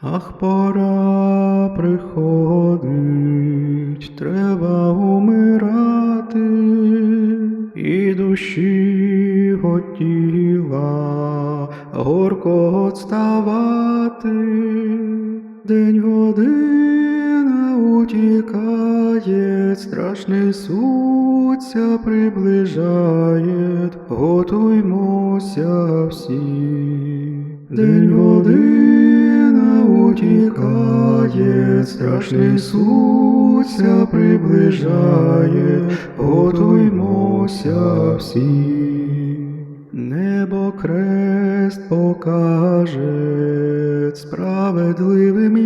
Ах, пора приходить, треба умирати, і душі хотіла горко отставати. День година утікає, страшний суд ся приближає, готуймося всі. День година утікає, страшний суд ся приближає, готуймося всі. Небо крест покаже, справедливим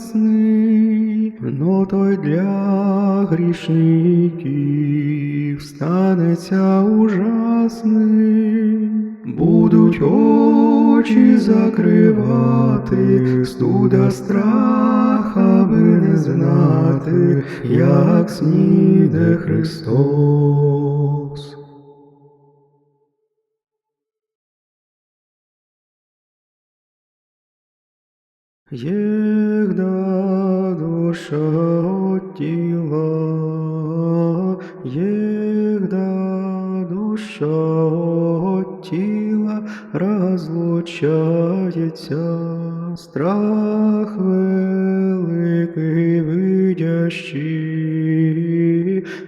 ясний, но той для грішників станеться ужасний. Будуть очі закривати, студа страх, аби не знати, як сніде Христос. Єгда душа от тіла, єгда душа от тіла розлучається, страх великий видящий,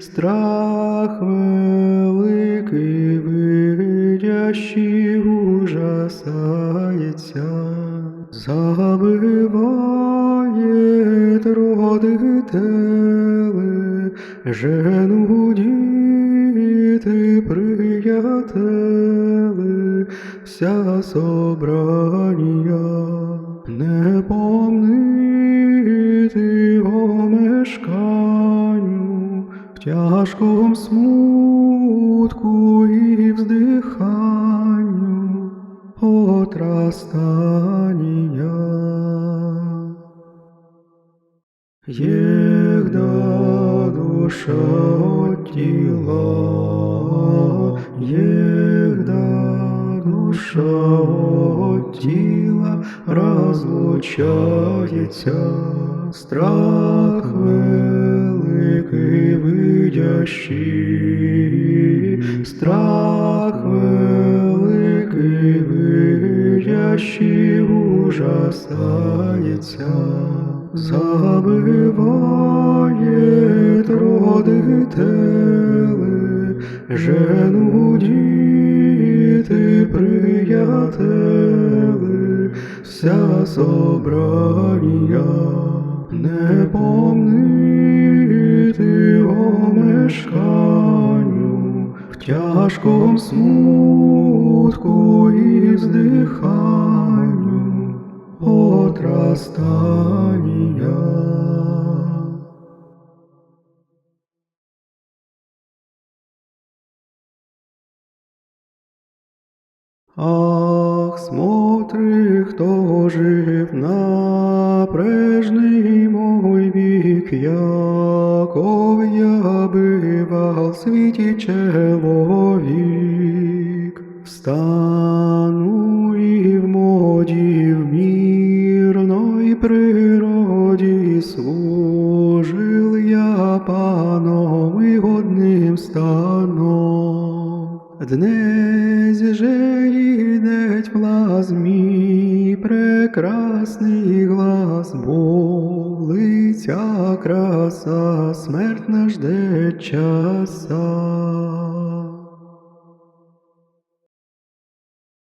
страх великий видящий ужасається. Забиває родители, жену діти, приятели, вся собрання, не помнити о мешканню, в тяжком смутку і вздиханню отрастания. Егда душа тіла, егда душа тіла розлучається, страх великий видящий, страх великий видящий ужасається, забиває родители, жену діти, приятели, вся собрання, не помнити о в тяжком смутку і вздиханню отрастания. Ах, смотри, кто жив на прежний мой вік, яков я бивал в світі чоловік. Встану і в моді в мирной природі служил я паном і годним станом. Йдеть лазмі прекрасний глас, бо лиця краса, смерть нажде часа.